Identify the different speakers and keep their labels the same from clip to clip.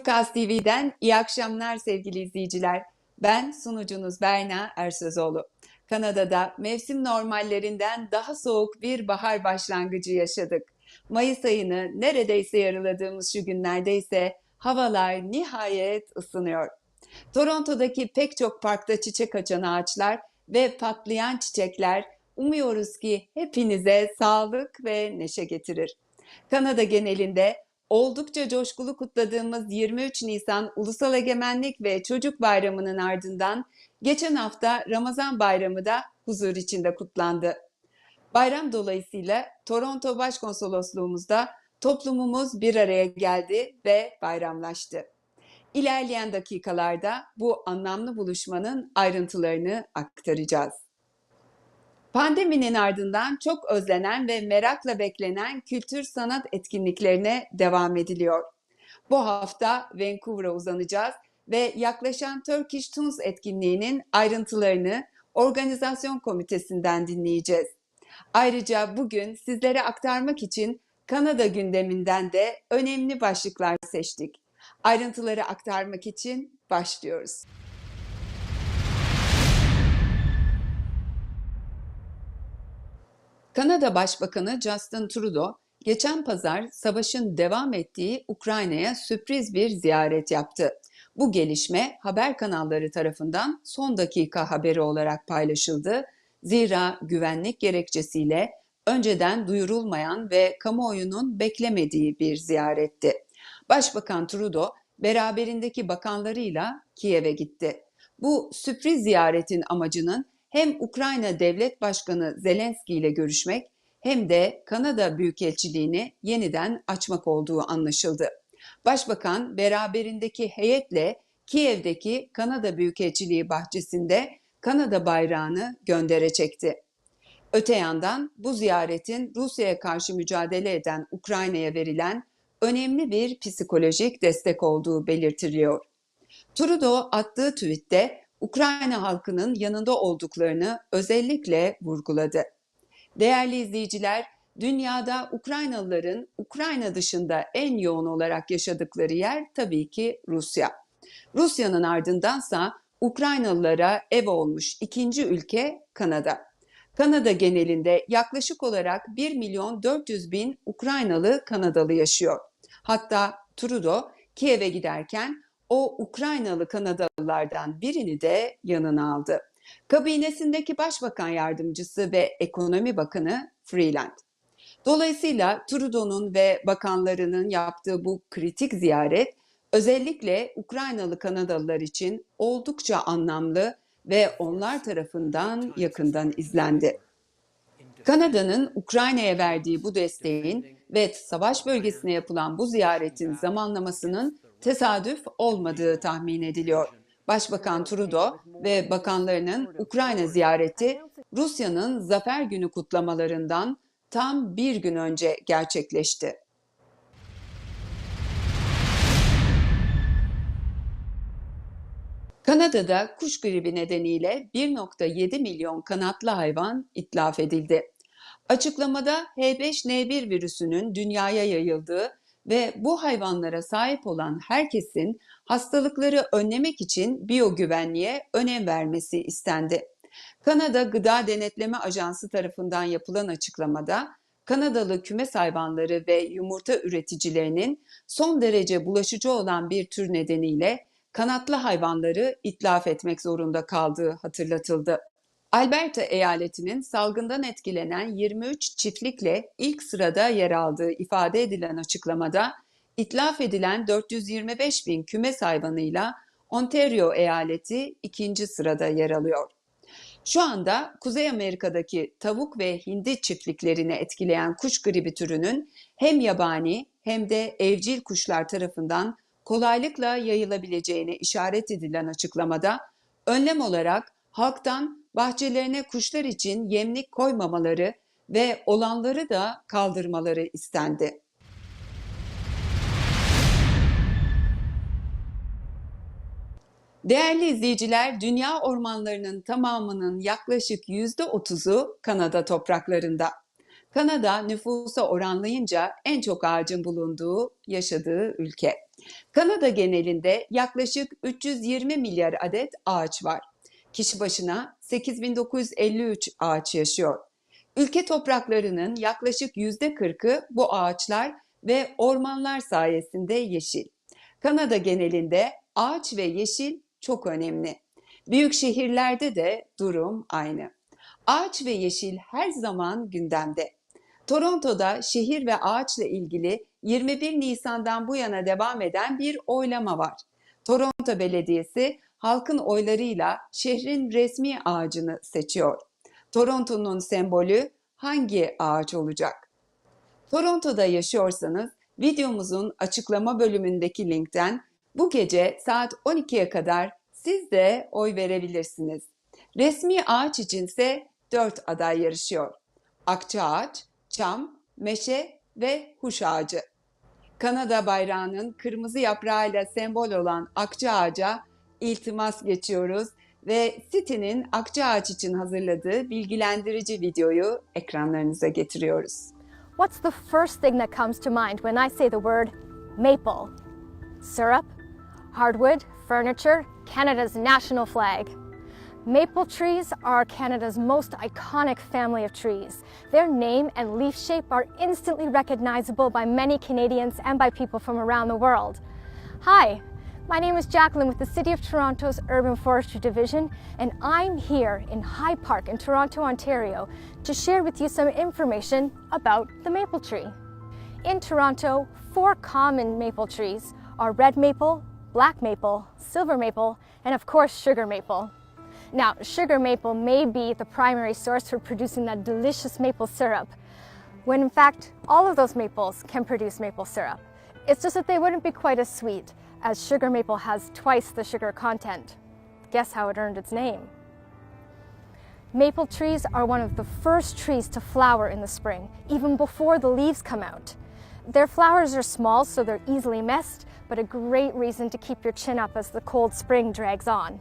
Speaker 1: Turkaz TV'den iyi akşamlar sevgili izleyiciler. Ben sunucunuz Berna Ersözoğlu. Kanada'da mevsim normallerinden daha soğuk bir bahar başlangıcı yaşadık. Mayıs ayını neredeyse yarıladığımız şu günlerde ise havalar nihayet ısınıyor. Toronto'daki pek çok parkta çiçek açan ağaçlar ve patlayan çiçekler umuyoruz ki hepinize sağlık ve neşe getirir. Kanada genelinde oldukça coşkulu kutladığımız 23 Nisan Ulusal Egemenlik ve Çocuk Bayramı'nın ardından geçen hafta Ramazan Bayramı da huzur içinde kutlandı. Bayram dolayısıyla Toronto Başkonsolosluğumuzda toplumumuz bir araya geldi ve bayramlaştı. İlerleyen dakikalarda bu anlamlı buluşmanın ayrıntılarını aktaracağız. Pandeminin ardından çok özlenen ve merakla beklenen kültür sanat etkinliklerine devam ediliyor. Bu hafta Vancouver'a uzanacağız ve yaklaşan Turkish Tunes etkinliğinin ayrıntılarını organizasyon komitesinden dinleyeceğiz. Ayrıca bugün sizlere aktarmak için Kanada gündeminden de önemli başlıklar seçtik. Ayrıntıları aktarmak için başlıyoruz. Kanada Başbakanı Justin Trudeau geçen pazar savaşın devam ettiği Ukrayna'ya sürpriz bir ziyaret yaptı. Bu gelişme haber kanalları tarafından son dakika haberi olarak paylaşıldı. Zira güvenlik gerekçesiyle önceden duyurulmayan ve kamuoyunun beklemediği bir ziyaretti. Başbakan Trudeau beraberindeki bakanlarıyla Kiev'e gitti. Bu sürpriz ziyaretin amacının hem Ukrayna Devlet Başkanı Zelenski ile görüşmek hem de Kanada Büyükelçiliğini yeniden açmak olduğu anlaşıldı. Başbakan beraberindeki heyetle Kiev'deki Kanada Büyükelçiliği bahçesinde Kanada bayrağını göndere çekti. Öte yandan bu ziyaretin Rusya'ya karşı mücadele eden Ukrayna'ya verilen önemli bir psikolojik destek olduğu belirtiliyor. Trudeau attığı tweette Ukrayna halkının yanında olduklarını özellikle vurguladı. Değerli izleyiciler, dünyada Ukraynalıların Ukrayna dışında en yoğun olarak yaşadıkları yer tabii ki Rusya. Rusya'nın ardındansa Ukraynalılara ev olmuş ikinci ülke Kanada. Kanada genelinde yaklaşık olarak 1 milyon 400 bin Ukraynalı Kanadalı yaşıyor. Hatta Trudeau Kiev'e giderken o Ukraynalı Kanadalılardan birini de yanına aldı. Kabinesindeki Başbakan Yardımcısı ve Ekonomi Bakanı Freeland. Dolayısıyla Trudeau'nun ve bakanlarının yaptığı bu kritik ziyaret özellikle Ukraynalı Kanadalılar için oldukça anlamlı ve onlar tarafından yakından izlendi. Kanada'nın Ukrayna'ya verdiği bu desteğin ve savaş bölgesine yapılan bu ziyaretin zamanlamasının tesadüf olmadığı tahmin ediliyor. Başbakan Trudeau ve bakanlarının Ukrayna ziyareti Rusya'nın Zafer Günü kutlamalarından tam bir gün önce gerçekleşti. Kanada'da kuş gribi nedeniyle 1.7 milyon kanatlı hayvan itlaf edildi. Açıklamada H5N1 virüsünün dünyaya yayıldığı ve bu hayvanlara sahip olan herkesin hastalıkları önlemek için biyogüvenliğe önem vermesi istendi. Kanada Gıda Denetleme Ajansı tarafından yapılan açıklamada Kanadalı kümes hayvanları ve yumurta üreticilerinin son derece bulaşıcı olan bir tür nedeniyle kanatlı hayvanları itlaf etmek zorunda kaldığı hatırlatıldı. Alberta eyaletinin salgından etkilenen 23 çiftlikle ilk sırada yer aldığı ifade edilen açıklamada itlaf edilen 425 bin kümes hayvanıyla Ontario eyaleti ikinci sırada yer alıyor. Şu anda Kuzey Amerika'daki tavuk ve hindi çiftliklerini etkileyen kuş gribi türünün hem yabani hem de evcil kuşlar tarafından kolaylıkla yayılabileceğine işaret edilen açıklamada önlem olarak halktan bahçelerine kuşlar için yemlik koymamaları ve olanları da kaldırmaları istendi. Değerli izleyiciler, dünya ormanlarının tamamının yaklaşık %30'u Kanada topraklarında. Kanada nüfusa oranlayınca en çok ağacın bulunduğu, yaşadığı ülke. Kanada genelinde yaklaşık 320 milyar adet ağaç var. Kişi başına 8953 ağaç yaşıyor. Ülke topraklarının yaklaşık %40'ı bu ağaçlar ve ormanlar sayesinde yeşil. Kanada genelinde ağaç ve yeşil çok önemli. Büyük şehirlerde de durum aynı. Ağaç ve yeşil her zaman gündemde. Toronto'da şehir ve ağaçla ilgili 21 Nisan'dan bu yana devam eden bir oylama var. Toronto Belediyesi halkın oylarıyla şehrin resmi ağacını seçiyor. Toronto'nun sembolü hangi ağaç olacak? Toronto'da yaşıyorsanız videomuzun açıklama bölümündeki linkten bu gece saat 12'ye kadar siz de oy verebilirsiniz. Resmi ağaç içinse 4 aday yarışıyor. Akçaağaç, çam, meşe ve huş ağacı. Kanada bayrağının kırmızı yaprağıyla sembol olan akçaağaca iltimas geçiyoruz ve City'nin akçaağaç için hazırladığı bilgilendirici videoyu ekranlarınıza getiriyoruz.
Speaker 2: What's the first thing that comes to mind when I say the word maple? Syrup, hardwood, furniture, Canada's national flag. Maple trees are Canada's most iconic family of trees. Their name and leaf shape are instantly recognizable by many Canadians and by people from around the world. Hi, my name is Jacqueline with the City of Toronto's Urban Forestry Division, and I'm here in High Park in Toronto, Ontario, to share with you some information about the maple tree. In Toronto, four common maple trees are red maple, black maple, silver maple, and of course, sugar maple. Now, sugar maple may be the primary source for producing that delicious maple syrup, when in fact, all of those maples can produce maple syrup. It's just that they wouldn't be quite as sweet, as sugar maple has twice the sugar content. Guess how it earned its name? Maple trees are one of the first trees to flower in the spring, even before the leaves come out. Their flowers are small, so they're easily missed, but a great reason to keep your chin up as the cold spring drags on.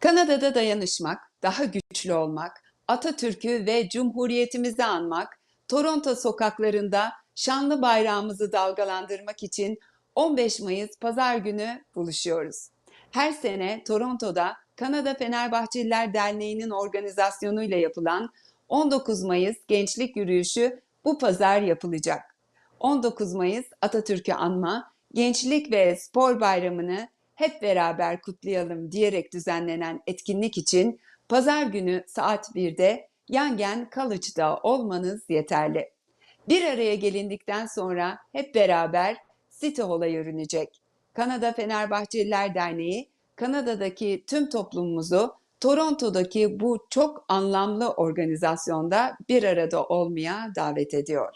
Speaker 1: Kanada'da dayanışmak, daha güçlü olmak, Atatürk'ü ve Cumhuriyetimizi anmak, Toronto sokaklarında şanlı bayrağımızı dalgalandırmak için 15 Mayıs Pazar günü buluşuyoruz. Her sene Toronto'da Kanada Fenerbahçeliler Derneği'nin organizasyonuyla yapılan 19 Mayıs Gençlik Yürüyüşü bu pazar yapılacak. 19 Mayıs Atatürk'ü anma, Gençlik ve Spor Bayramı'nı hep beraber kutlayalım diyerek düzenlenen etkinlik için pazar günü saat 1'de Yangen College'da olmanız yeterli. Bir araya gelindikten sonra hep beraber City Hall'a yürünecek. Kanada Fenerbahçeliler Derneği, Kanada'daki tüm toplumumuzu Toronto'daki bu çok anlamlı organizasyonda bir arada olmaya davet ediyor.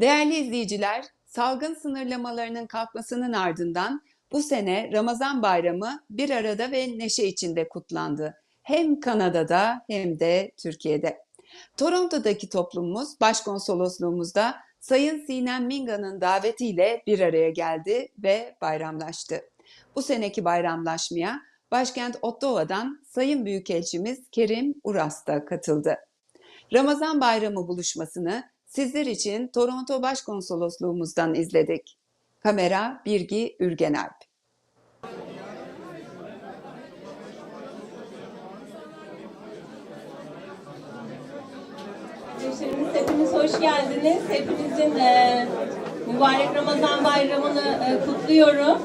Speaker 1: Değerli izleyiciler, salgın sınırlamalarının kalkmasının ardından bu sene Ramazan Bayramı bir arada ve neşe içinde kutlandı. Hem Kanada'da hem de Türkiye'de. Toronto'daki toplumumuz başkonsolosluğumuzda Sayın Sinem Minga'nın davetiyle bir araya geldi ve bayramlaştı. Bu seneki bayramlaşmaya başkent Ottawa'dan Sayın Büyükelçimiz Kerim Uras da katıldı. Ramazan Bayramı buluşmasını sizler için Toronto Başkonsolosluğumuzdan izledik. Kamera Birgi Ürgenalp.
Speaker 3: Kardeşlerimiz hepiniz hoş geldiniz. Hepinizin e, mübarek Ramazan bayramını e, kutluyorum.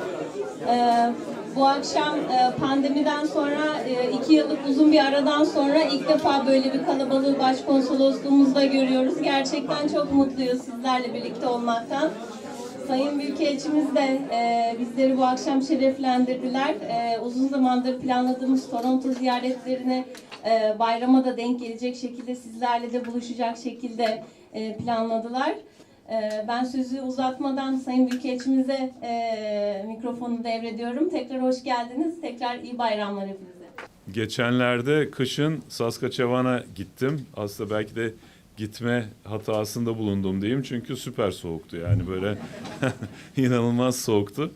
Speaker 3: E, bu akşam e, pandemiden sonra e, iki yıllık uzun bir aradan sonra ilk defa böyle bir kalabalığı başkonsolosluğumuzda görüyoruz. Gerçekten çok mutluyuz sizlerle birlikte olmaktan. Sayın Büyükelçimiz de e, bizleri bu akşam şereflendirdiler. E, uzun zamandır planladığımız Toronto ziyaretlerini e, bayrama da denk gelecek şekilde sizlerle de buluşacak şekilde e, planladılar. E, ben sözü uzatmadan Sayın Büyükelçimize e, mikrofonu devrediyorum. Tekrar hoş geldiniz. Tekrar iyi bayramlar hepinize.
Speaker 4: Geçenlerde kışın Saskatchewan'a gittim. Aslında belki de gitme hatasında bulundum diyeyim. Çünkü süper soğuktu yani böyle inanılmaz soğuktu.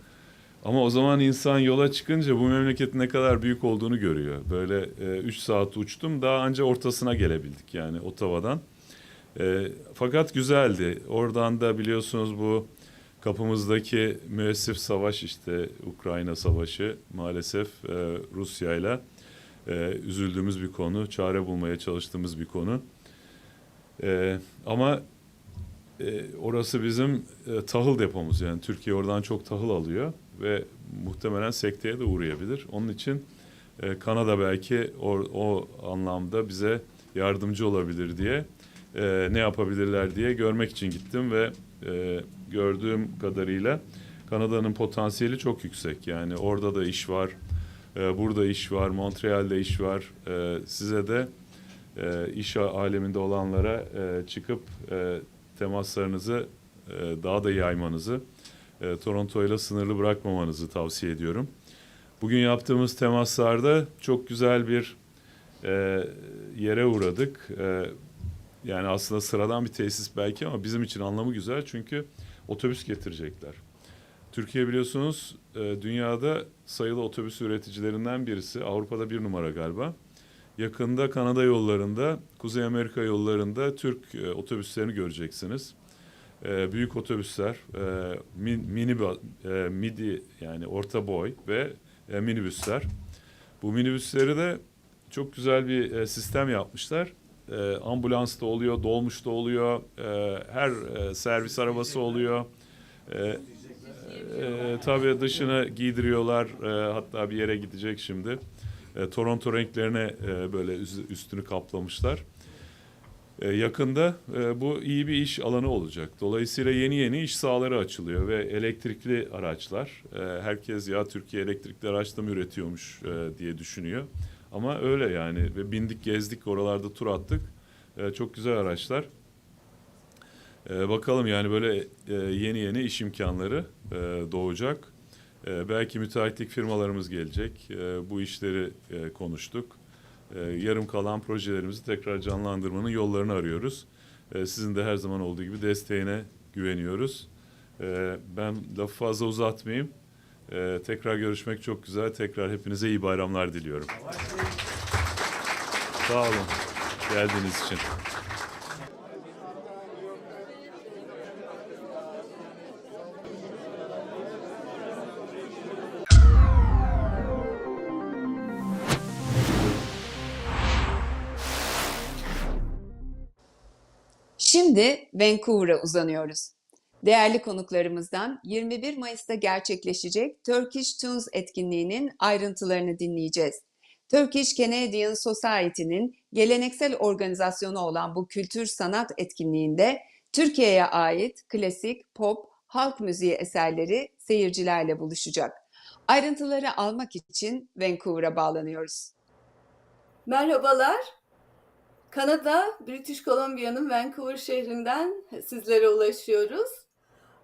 Speaker 4: Ama o zaman insan yola çıkınca bu memleketin ne kadar büyük olduğunu görüyor. Böyle 3 saat uçtum daha anca ortasına gelebildik yani Ottawa'dan. E, fakat güzeldi. Oradan da biliyorsunuz bu kapımızdaki müessif savaş işte Ukrayna savaşı maalesef e, Rusya ile e, üzüldüğümüz bir konu, çare bulmaya çalıştığımız bir konu. E, ama e, orası bizim e, tahıl depomuz yani Türkiye oradan çok tahıl alıyor ve muhtemelen sekteye de uğrayabilir. Onun için e, Kanada belki o, o anlamda bize yardımcı olabilir diye e, ne yapabilirler diye görmek için gittim ve e, gördüğüm kadarıyla Kanada'nın potansiyeli çok yüksek. Yani orada da iş var, e, burada iş var, Montreal'de iş var. E, size de e, iş aleminde olanlara e, çıkıp e, temaslarınızı e, daha da yaymanızı, e, Toronto ile sınırlı bırakmamanızı tavsiye ediyorum. Bugün yaptığımız temaslarda çok güzel bir e, yere uğradık. E, yani aslında sıradan bir tesis belki ama bizim için anlamı güzel çünkü otobüs getirecekler. Türkiye biliyorsunuz e, dünyada sayılı otobüs üreticilerinden birisi. Avrupa'da bir numara galiba. Yakında Kanada yollarında, Kuzey Amerika yollarında Türk e, otobüslerini göreceksiniz. E, büyük otobüsler, min, mini, midi yani orta boy ve minibüsler. Bu minibüsleri de çok güzel bir sistem yapmışlar. E, ambulans da oluyor, dolmuş da oluyor, e, her e, servis arabası oluyor. E, e, tabii dışına giydiriyorlar, e, hatta bir yere gidecek şimdi. E, Toronto renklerine e, böyle üstünü kaplamışlar. E, yakında e, bu iyi bir iş alanı olacak. Dolayısıyla yeni yeni iş sahaları açılıyor ve elektrikli araçlar. E, herkes ya Türkiye elektrikli araç da mı üretiyormuş e, diye düşünüyor. Ama öyle yani ve bindik gezdik oralarda tur attık. E, çok güzel araçlar. E, bakalım yani böyle e, yeni yeni iş imkanları e, doğacak. E, belki müteahhitlik firmalarımız gelecek. E, bu işleri e, konuştuk. E, yarım kalan projelerimizi tekrar canlandırmanın yollarını arıyoruz. E, sizin de her zaman olduğu gibi desteğine güveniyoruz. E, ben lafı fazla uzatmayayım. E, tekrar görüşmek çok güzel. Tekrar hepinize iyi bayramlar diliyorum. Sağ olun geldiğiniz için.
Speaker 1: Şimdi Vancouver'a uzanıyoruz. Değerli konuklarımızdan 21 Mayıs'ta gerçekleşecek Turkish Tunes etkinliğinin ayrıntılarını dinleyeceğiz. Turkish Canadian Society'nin geleneksel organizasyonu olan bu kültür sanat etkinliğinde Türkiye'ye ait klasik, pop, halk müziği eserleri seyircilerle buluşacak. Ayrıntıları almak için Vancouver'a bağlanıyoruz.
Speaker 5: Merhabalar. Kanada, British Columbia'nın Vancouver şehrinden sizlere ulaşıyoruz.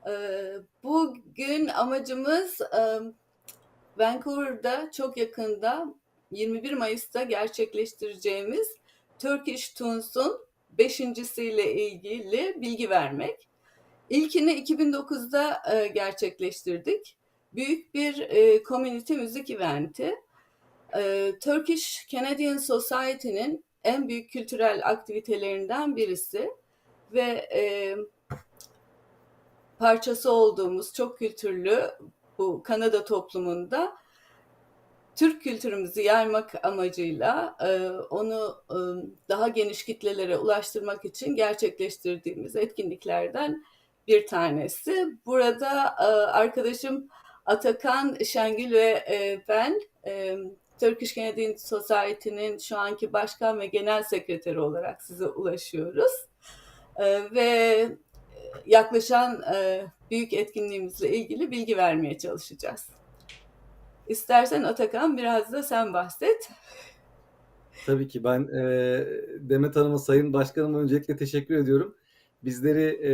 Speaker 5: Ee, Bugün amacımız e, Vancouver'da çok yakında 21 Mayıs'ta gerçekleştireceğimiz Turkish Tunes'un beşincisiyle ilgili bilgi vermek. İlkini 2009'da e, gerçekleştirdik. Büyük bir e, community müzik eventi. Ee, Turkish Canadian Society'nin en büyük kültürel aktivitelerinden birisi ve e, parçası olduğumuz çok kültürlü bu Kanada toplumunda Türk kültürümüzü yaymak amacıyla e, onu e, daha geniş kitlelere ulaştırmak için gerçekleştirdiğimiz etkinliklerden bir tanesi. Burada e, arkadaşım Atakan Şengül ve ben Turkish Canadian Society'nin şu anki başkan ve genel sekreteri olarak size ulaşıyoruz. Ve yaklaşan e, büyük etkinliğimizle ilgili bilgi vermeye çalışacağız. İstersen Atakan biraz da sen bahset.
Speaker 6: Tabii ki ben e, Demet Hanım'a, Sayın Başkanıma öncelikle teşekkür ediyorum. Bizleri e,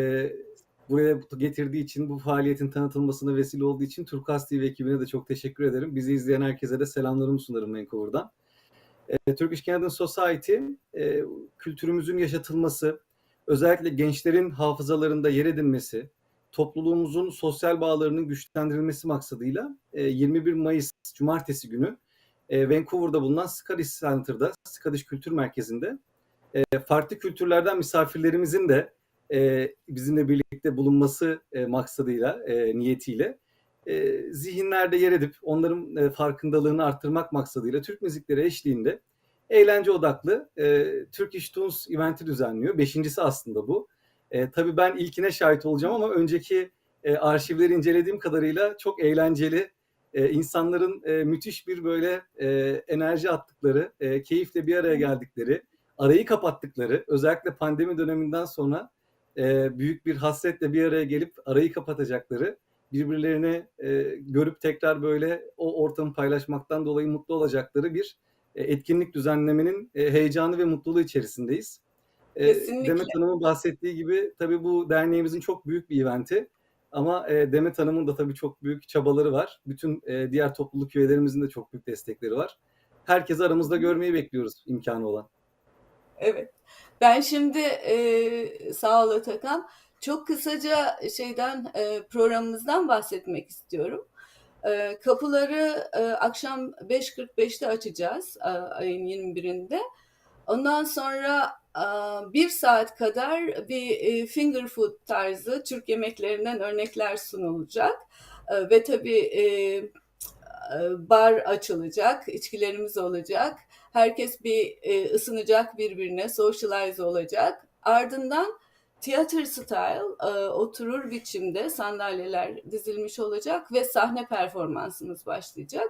Speaker 6: buraya getirdiği için, bu faaliyetin tanıtılmasına vesile olduğu için Turkuaz TV ekibine de çok teşekkür ederim. Bizi izleyen herkese de selamlarımı sunarım Vancouver'dan. E, Turkish Canadian Society, e, kültürümüzün yaşatılması, özellikle gençlerin hafızalarında yer edinmesi, topluluğumuzun sosyal bağlarının güçlendirilmesi maksadıyla e, 21 Mayıs Cumartesi günü e, Vancouver'da bulunan Scottish Center'da, Scottish Kültür Merkezi'nde e, farklı kültürlerden misafirlerimizin de e, bizimle birlikte bulunması e, maksadıyla, e, niyetiyle e, zihinlerde yer edip onların e, farkındalığını arttırmak maksadıyla Türk müzikleri eşliğinde eğlence odaklı e, Turkish Tunes eventi düzenliyor. Beşincisi aslında bu. E, tabii ben ilkine şahit olacağım ama önceki e, arşivleri incelediğim kadarıyla çok eğlenceli, e, insanların e, müthiş bir böyle e, enerji attıkları, e, keyifle bir araya geldikleri, arayı kapattıkları, özellikle pandemi döneminden sonra e, büyük bir hasretle bir araya gelip arayı kapatacakları, birbirlerini e, görüp tekrar böyle o ortamı paylaşmaktan dolayı mutlu olacakları bir etkinlik düzenlemenin e, heyecanı ve mutluluğu içerisindeyiz. E,
Speaker 5: Kesinlikle.
Speaker 6: Demet Hanım'ın bahsettiği gibi tabii bu derneğimizin çok büyük bir eventi. Ama e, Demet Hanım'ın da tabii çok büyük çabaları var. Bütün e, diğer topluluk üyelerimizin de çok büyük destekleri var. Herkesi aramızda görmeyi bekliyoruz imkanı olan.
Speaker 5: Evet. Ben şimdi e, sağ ol Atakan. Çok kısaca şeyden e, programımızdan bahsetmek istiyorum. E, kapıları e, akşam 5.45'te açacağız e, ayın 21'inde. Ondan sonra e, bir saat kadar bir finger food tarzı Türk yemeklerinden örnekler sunulacak. Ve tabii bar açılacak, içkilerimiz olacak. Herkes bir ısınacak birbirine, socialize olacak. Ardından theater style e, oturur biçimde sandalyeler dizilmiş olacak ve sahne performansımız başlayacak.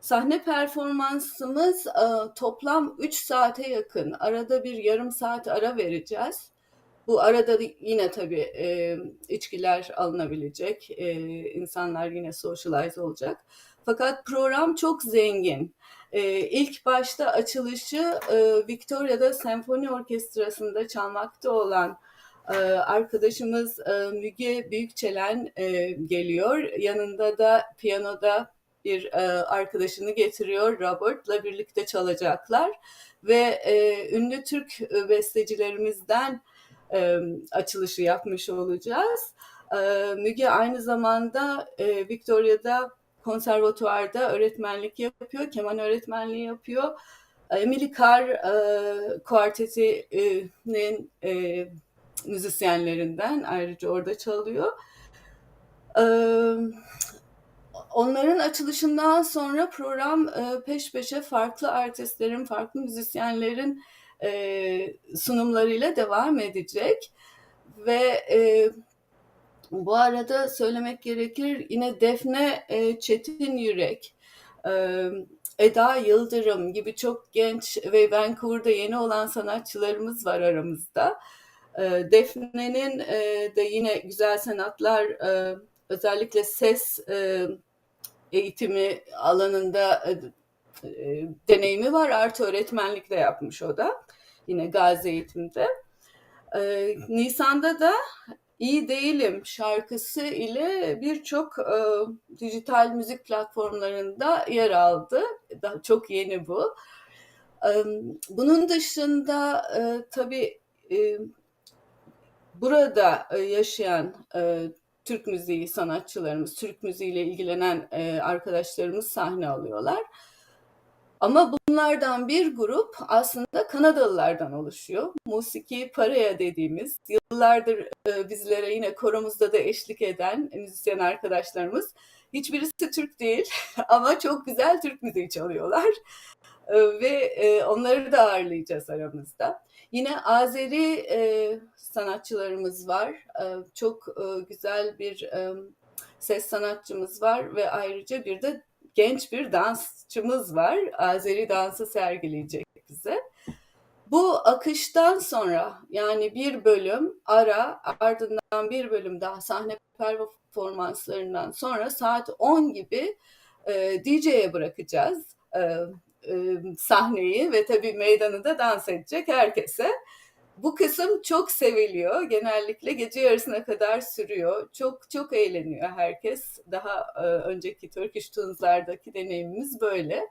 Speaker 5: Sahne performansımız e, toplam 3 saate yakın. Arada bir yarım saat ara vereceğiz. Bu arada da yine tabii e, içkiler alınabilecek. E, insanlar yine socialize olacak. Fakat program çok zengin. E, ilk başta açılışı e, Victoria'da Senfoni Orkestrası'nda çalmakta olan arkadaşımız e, Müge Büyükçelen e, geliyor. Yanında da piyanoda bir e, arkadaşını getiriyor. Robert'la birlikte çalacaklar. Ve e, ünlü Türk bestecilerimizden e, açılışı yapmış olacağız. E, Müge aynı zamanda e, Victoria'da konservatuvarda öğretmenlik yapıyor, keman öğretmenliği yapıyor. Emily Carr e, kuartetinin e, müzisyenlerinden ayrıca orada çalıyor. E, onların açılışından sonra program e, peş peşe farklı artistlerin, farklı müzisyenlerin e, sunumlarıyla devam edecek. Ve e, bu arada söylemek gerekir yine Defne e, Çetin Yürek, e, Eda Yıldırım gibi çok genç ve Vancouver'da yeni olan sanatçılarımız var aramızda. E, Defne'nin e, de yine güzel sanatlar e, özellikle ses e, eğitimi alanında deneyimi var. Artı öğretmenlik de yapmış o da. Yine Gazi eğitimde. E, Nisan'da da İyi Değilim şarkısı ile birçok e, dijital müzik platformlarında yer aldı. Daha çok yeni bu. E, bunun dışında e, tabii e, burada e, yaşayan e, Türk müziği sanatçılarımız, Türk müziğiyle ilgilenen e, arkadaşlarımız sahne alıyorlar. Ama bunlardan bir grup aslında Kanadalılardan oluşuyor. Musiki Paraya dediğimiz, yıllardır bizlere yine koromuzda da eşlik eden müzisyen arkadaşlarımız. Hiçbirisi Türk değil ama çok güzel Türk müziği çalıyorlar. E, ve e, onları da ağırlayacağız aramızda. Yine Azeri e, sanatçılarımız var. E, çok e, güzel bir ses sanatçımız var ve ayrıca bir de genç bir dansçımız var. Azeri dansı sergileyecek bize. Bu akıştan sonra yani bir bölüm ara ardından bir bölüm daha sahne performanslarından sonra saat 10 gibi e, DJ'ye bırakacağız e, sahneyi ve tabii meydanı da dans edecek herkese. Bu kısım çok seviliyor. Genellikle gece yarısına kadar sürüyor. Çok çok eğleniyor herkes. Daha önceki Turkish Tunes'lardaki deneyimimiz böyle.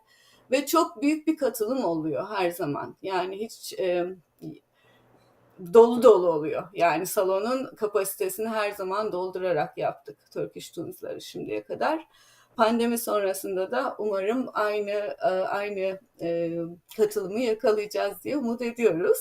Speaker 5: Ve çok büyük bir katılım oluyor her zaman. Yani hiç e, dolu dolu oluyor. Yani salonun kapasitesini her zaman doldurarak yaptık Turkish Tunes'ları şimdiye kadar. Pandemi sonrasında da umarım aynı e, aynı e, katılımı yakalayacağız diye umut ediyoruz.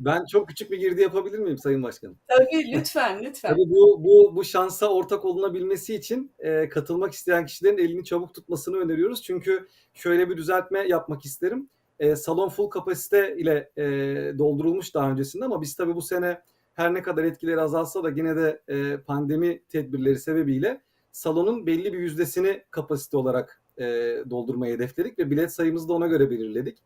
Speaker 6: Ben çok küçük bir girdi yapabilir miyim Sayın Başkanım?
Speaker 5: Tabii lütfen lütfen.
Speaker 6: Tabii bu, bu, bu şansa ortak olunabilmesi için e, katılmak isteyen kişilerin elini çabuk tutmasını öneriyoruz. Çünkü şöyle bir düzeltme yapmak isterim. E, salon full kapasite ile e, doldurulmuş daha öncesinde ama biz tabii bu sene her ne kadar etkileri azalsa da yine de e, pandemi tedbirleri sebebiyle salonun belli bir yüzdesini kapasite olarak e, doldurmayı hedefledik ve bilet sayımızı da ona göre belirledik.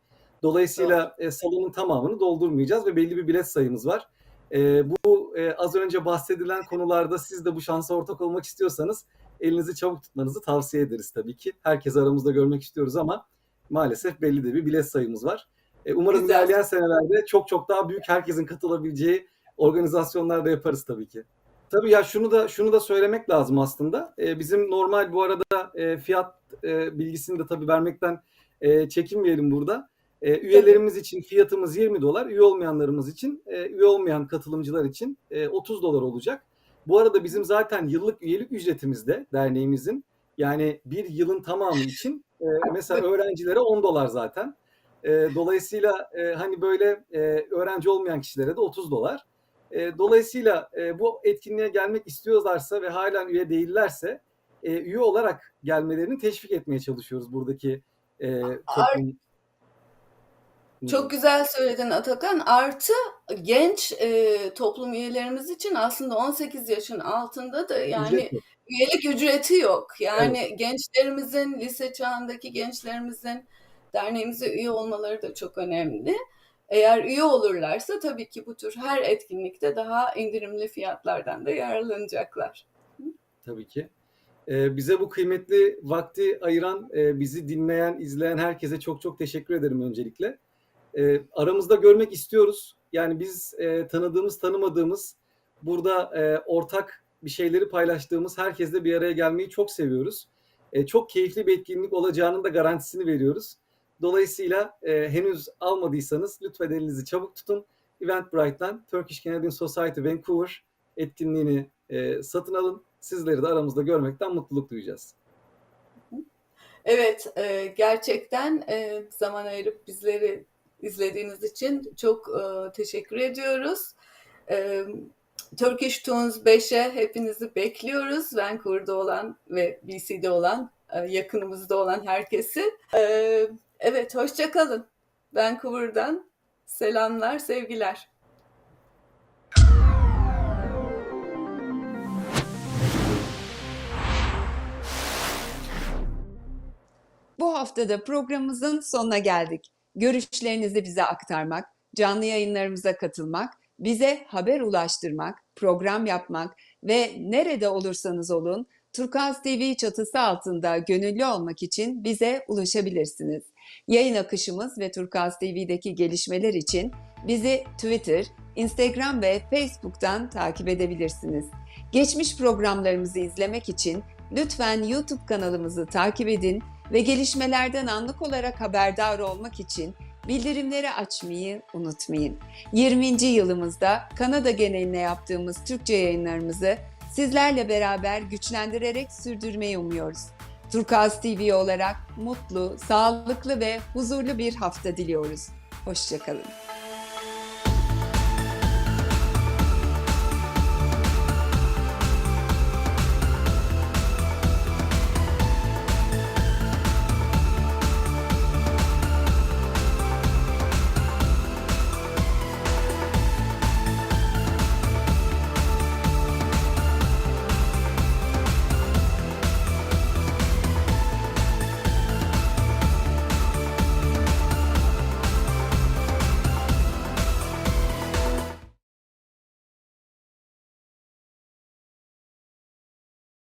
Speaker 6: Dolayısıyla e, salonun tamamını doldurmayacağız ve belli bir bilet sayımız var. E, bu e, az önce bahsedilen konularda siz de bu şansa ortak olmak istiyorsanız elinizi çabuk tutmanızı tavsiye ederiz tabii ki. Herkes aramızda görmek istiyoruz ama maalesef belli de bir bilet sayımız var. E, umarım
Speaker 5: Güzel.
Speaker 6: ilerleyen senelerde çok çok daha büyük herkesin katılabileceği organizasyonlar da yaparız tabii ki. Tabii ya şunu da şunu da söylemek lazım aslında. E, bizim normal bu arada e, fiyat e, bilgisini de tabii vermekten e, çekinmeyelim burada. E, üyelerimiz için fiyatımız 20 dolar, üye olmayanlarımız için, e, üye olmayan katılımcılar için e, 30 dolar olacak. Bu arada bizim zaten yıllık üyelik ücretimiz de derneğimizin yani bir yılın tamamı için e, mesela öğrencilere 10 dolar zaten. E, dolayısıyla e, hani böyle e, öğrenci olmayan kişilere de 30 dolar. E, dolayısıyla e, bu etkinliğe gelmek istiyorlarsa ve halen üye değillerse e, üye olarak gelmelerini teşvik etmeye çalışıyoruz buradaki e, toplum.
Speaker 5: Çok güzel söyledin Atakan. Artı genç e, toplum üyelerimiz için aslında 18 yaşın altında da yani
Speaker 6: Ücret yok.
Speaker 5: üyelik ücreti yok. Yani gençlerimizin, lise çağındaki gençlerimizin derneğimize üye olmaları da çok önemli. Eğer üye olurlarsa tabii ki bu tür her etkinlikte daha indirimli fiyatlardan da yararlanacaklar.
Speaker 6: Tabii ki. Ee, bize bu kıymetli vakti ayıran, e, bizi dinleyen, izleyen herkese çok çok teşekkür ederim öncelikle. Ee, aramızda görmek istiyoruz. Yani biz e, tanıdığımız, tanımadığımız, burada e, ortak bir şeyleri paylaştığımız herkesle bir araya gelmeyi çok seviyoruz. E, çok keyifli bir etkinlik olacağının da garantisini veriyoruz. Dolayısıyla e, henüz almadıysanız lütfen elinizi çabuk tutun. Eventbrite'dan Turkish Canadian Society Vancouver etkinliğini e, satın alın. Sizleri de aramızda görmekten mutluluk duyacağız.
Speaker 5: Evet, e, gerçekten e, zaman ayırıp bizleri izlediğiniz için çok e, teşekkür ediyoruz. E, Turkish Tunes 5'e hepinizi bekliyoruz. Vancouver'da olan ve BC'de olan, e, yakınımızda olan herkesi. E, evet, hoşça kalın. Vancouver'dan selamlar, sevgiler.
Speaker 1: Bu haftada programımızın sonuna geldik. Görüşlerinizi bize aktarmak, canlı yayınlarımıza katılmak, bize haber ulaştırmak, program yapmak ve nerede olursanız olun Turkaz TV çatısı altında gönüllü olmak için bize ulaşabilirsiniz. Yayın akışımız ve Turkaz TV'deki gelişmeler için bizi Twitter, Instagram ve Facebook'tan takip edebilirsiniz. Geçmiş programlarımızı izlemek için lütfen YouTube kanalımızı takip edin ve gelişmelerden anlık olarak haberdar olmak için bildirimleri açmayı unutmayın. 20. yılımızda Kanada geneline yaptığımız Türkçe yayınlarımızı sizlerle beraber güçlendirerek sürdürmeyi umuyoruz. Turkaz TV olarak mutlu, sağlıklı ve huzurlu bir hafta diliyoruz. Hoşçakalın.